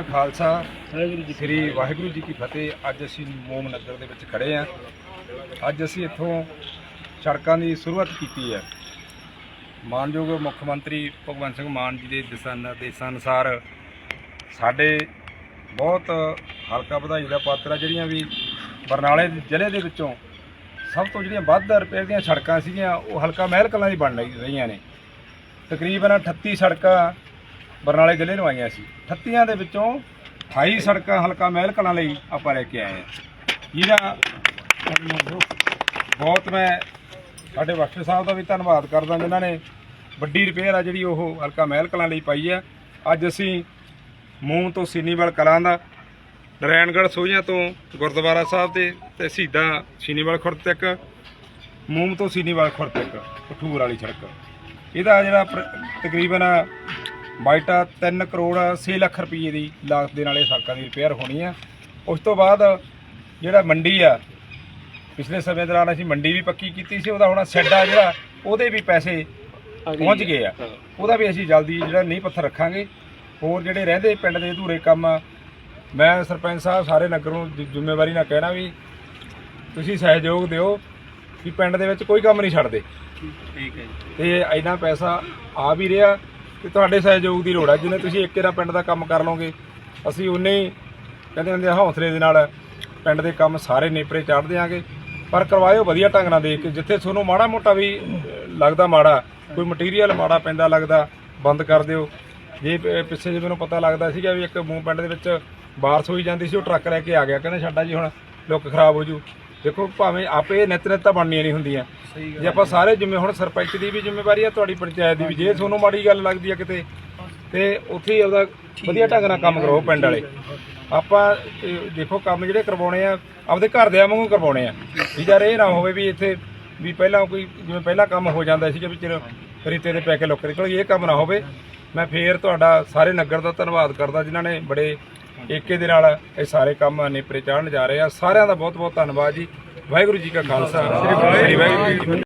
ਕਾ ਖਾਲਸਾ, ਸ੍ਰੀ ਵਾਹਿਗੁਰੂ ਜੀ ਕੀ ਫਤਿਹ। ਅੱਜ ਅਸੀਂ ਮੋਮ ਨਗਰ ਦੇ ਵਿੱਚ ਖੜੇ ਆ ਅੱਜ ਅਸੀਂ ਇੱਥੋਂ ਸੜਕਾਂ ਦੀ ਸ਼ੁਰੂਆਤ ਕੀਤੀ ਹੈ। ਮਾਨਯੋਗ ਮੁੱਖ ਮੰਤਰੀ ਭਗਵੰਤ ਸਿੰਘ ਮਾਨ ਜੀ ਦੇ ਦਿਸ਼ਾ ਨਿਰਦੇਸ਼ਾਂ ਅਨੁਸਾਰ ਸਾਡੇ ਬਹੁਤ ਹਲਕਾ ਵਧਾਈ ਦਾ ਪਾਤਰ ਆ, ਜਿਹੜੀਆਂ ਵੀ ਬਰਨਾਲੇ ਜ਼ਿਲ੍ਹੇ ਦੇ ਵਿੱਚੋਂ ਸਭ ਤੋਂ ਜਿਹੜੀਆਂ ਵੱਧ ਰਿਪੇਅਰ ਦੀਆਂ ਸੜਕਾਂ ਸੀਗੀਆਂ, ਉਹ ਹਲਕਾ ਮਹਿਲ ਕਲਾਂ ਦੀ ਬਣ ਰਹੀ- ਰਹੀਆਂ ਨੇ। ਤਕਰੀਬਨ 38 ਸੜਕਾਂ ਬਰਨਾਲੇ ਜ਼ਿਲ੍ਹੇ ਨੂੰ ਆਈਆਂ ਸੀ। 38 ਦੇ ਵਿੱਚੋਂ 28 ਸੜਕਾਂ ਹਲਕਾ ਮਹਿਲ ਕਲਾਂ ਲਈ ਆਪਾਂ ਲੈ ਕੇ ਆਏ ਹਾਂ। ਜਿਹਦਾ ਬਹੁਤ ਮੈਂ ਸਾਡੇ ਵਾਸਟਰ ਸਾਹਿਬ ਦਾ ਵੀ ਧੰਨਵਾਦ ਕਰਦਾ ਜਿਨ੍ਹਾਂ ਨੇ ਵੱਡੀ ਰਿਪੇਅਰ ਆ ਜਿਹੜੀ ਉਹ ਹਲਕਾ ਮਹਿਲ ਕਲਾਂ ਲਈ ਪਾਈ ਆ। ਅੱਜ ਅਸੀਂ ਮੂੰਹ ਤੋਂ ਸੀਨੀਵਾਲ ਕਲਾਂ ਦਾ ਨਰੈਣਗੜ੍ਹ ਸੋਹੀਆਂ ਤੋਂ ਗੁਰਦੁਆਰਾ ਸਾਹਿਬ ਦੇ ਤੇ ਸਿੱਧਾ ਸੀਨੀਵਾਲ ਖੁਰਦ ਤੱਕ, ਮੂੰਹ ਤੋਂ ਸੀਨੀਵਾਲ ਖੁਰਦ ਤੱਕ ਪਠੂਰ ਵਾਲੀ ਸੜਕ। ਇਹਦਾ ਜਿਹੜਾ ਤਕਰੀਬਨ ਬਾਈਟਾ 3 ਕਰੋੜ 6 ਲੱਖ ਰੁਪਏ ਦੀ ਲਾਗਤ ਦੇ ਨਾਲ ਇਹ ਸੜਕਾਂ ਦੀ ਰਿਪੇਅਰ ਹੋਣੀ ਆ। ਉਸ ਤੋਂ ਬਾਅਦ ਜਿਹੜਾ ਮੰਡੀ ਆ ਪਿਛਲੇ ਸਮੇਂ ਦੌਰਾਨ ਅਸੀਂ ਮੰਡੀ ਵੀ ਪੱਕੀ ਕੀਤੀ ਸੀ ਉਹਦਾ ਹੁਣ ਸ਼ੈੱਡ ਆ ਜਿਹੜਾ ਉਹਦੇ ਵੀ ਪੈਸੇ ਪਹੁੰਚ ਗਏ ਆ। ਉਹਦਾ ਵੀ ਅਸੀਂ ਜਲਦੀ ਜਿਹੜਾ ਨਹੀਂ ਪੱਥਰ ਰੱਖਾਂਗੇ। ਹੋਰ ਜਿਹੜੇ ਰਹਿੰਦੇ ਪਿੰਡ ਦੇ ਅਧੂਰੇ ਕੰਮ ਮੈਂ ਸਰਪੰਚ ਸਾਹਿਬ ਸਾਰੇ ਨਗਰ ਨੂੰ ਜ਼ਿੰਮੇਵਾਰੀ ਨਾਲ ਕਹਿਣਾ ਵੀ ਤੁਸੀਂ ਸਹਿਯੋਗ ਦਿਓ ਕਿ ਪਿੰਡ ਦੇ ਵਿੱਚ ਕੋਈ ਕੰਮ ਨਹੀਂ ਛੱਡਦੇ। ਠੀਕ ਹੈ ਜੀ। ਤੇ ਇੰਨਾ ਪੈਸਾ ਆ ਵੀ ਰਿਹਾ। ਤੇ ਤੁਹਾਡੇ ਸਹਿਯੋਗ ਦੀ ਲੋੜ ਹੈ ਜਿੰਨੇ ਤੁਸੀਂ ਇੱਕ ਇਹਦਾ ਪਿੰਡ ਦਾ ਕੰਮ ਕਰ ਲਓਗੇ, ਅਸੀਂ ਉਨੇ ਹੀ ਕਹਿੰਦੇ ਹੁੰਦੇ ਆ ਹੌਸਲੇ ਦੇ ਨਾਲ ਪਿੰਡ ਦੇ ਕੰਮ ਸਾਰੇ ਨੇਪਰੇ ਚਾੜ ਦਿਆਂਗੇ। ਪਰ ਕਰਵਾਇਓ ਵਧੀਆ ਢੰਗ ਨਾਲ ਦੇਖ ਕੇ, ਜਿੱਥੇ ਤੁਹਾਨੂੰ ਮਾੜਾ ਮੋਟਾ ਵੀ ਲੱਗਦਾ ਮਾੜਾ, ਕੋਈ ਮਟੀਰੀਅਲ ਮਾੜਾ ਪੈਂਦਾ ਲੱਗਦਾ, ਬੰਦ ਕਰ ਦਿਓ। ਜੇ ਪਿੱਛੇ ਜੇ ਮੈਨੂੰ ਪਤਾ ਲੱਗਦਾ ਸੀਗਾ ਵੀ ਇੱਕ ਮੂੰਹ ਪਿੰਡ ਦੇ ਵਿੱਚ ਬਾਰਸ ਹੋਈ ਜਾਂਦੀ ਸੀ, ਉਹ ਟਰੱਕ ਲੈ ਕੇ ਆ ਗਿਆ। ਕਹਿੰਦੇ ਸਾਡਾ ਜੀ ਹੁਣ, ਲੁੱਕ ਖਰਾਬ ਹੋ ਜੂ। ਦੇਖੋ ਭਾਵੇਂ ਆਪੇ ਨਿਤ ਨਿਤ ਤਾਂ ਬਣਨੀਆਂ ਨਹੀਂ ਹੁੰਦੀਆਂ। ਜੇ ਆਪਾਂ ਸਾਰੇ ਜਿੰਮੇ ਹੁਣ ਸਰਪੰਚ ਦੀ ਵੀ ਜ਼ਿੰਮੇਵਾਰੀ ਆ ਤੁਹਾਡੀ ਪੰਚਾਇਤ ਦੀ ਵੀ। ਜੇ ਤੁਹਾਨੂੰ ਮਾੜੀ ਗੱਲ ਲੱਗਦੀ ਆ ਕਿਤੇ ਤੇ ਉੱਥੇ ਹੀ ਆਪਦਾ ਵਧੀਆ ਢੰਗ ਨਾਲ ਕੰਮ ਕਰਵਾਓ ਪਿੰਡ ਵਾਲੇ। ਆਪਾਂ ਦੇਖੋ ਕੰਮ ਜਿਹੜੇ ਕਰਵਾਉਣੇ ਆ ਆਪਦੇ ਘਰ ਦੇ ਵਾਂਗੂ ਕਰਵਾਉਣੇ ਆ। ਵੀ ਯਾਰ ਇਹ ਨਾ ਹੋਵੇ ਵੀ ਇੱਥੇ ਵੀ ਪਹਿਲਾਂ ਕੋਈ ਜਿਵੇਂ ਪਹਿਲਾਂ ਕੰਮ ਹੋ ਜਾਂਦਾ ਸੀ ਕਿ ਵਿੱਚ ਰੀਤੇ ਦੇ ਪੈਕੇ ਲੋਕ ਨਿਕਲ ਗਏ ਇਹ ਕੰਮ ਨਾ ਹੋਵੇ। ਮੈਂ ਫੇਰ ਤੁਹਾਡਾ ਸਾਰੇ ਨਗਰ ਦਾ ਧੰਨਵਾਦ ਕਰਦਾ ਜਿਨ੍ਹਾਂ ਨੇ ਬੜੇ ਏਕੇ ਦੇ ਨਾਲ ਇਹ ਸਾਰੇ ਕੰਮ ਨੇਪਰੇ ਚਾੜਨ ਜਾ ਰਹੇ ਆ। ਸਾਰਿਆਂ ਦਾ ਬਹੁਤ ਬਹੁਤ ਧੰਨਵਾਦ ਜੀ। ਵਾਹਿਗੁਰੂ ਜੀ ਕਾ ਖਾਲਸਾ। ਸ੍ਰੀ ਵਾਹਿਗੁਰੂ ਜੀ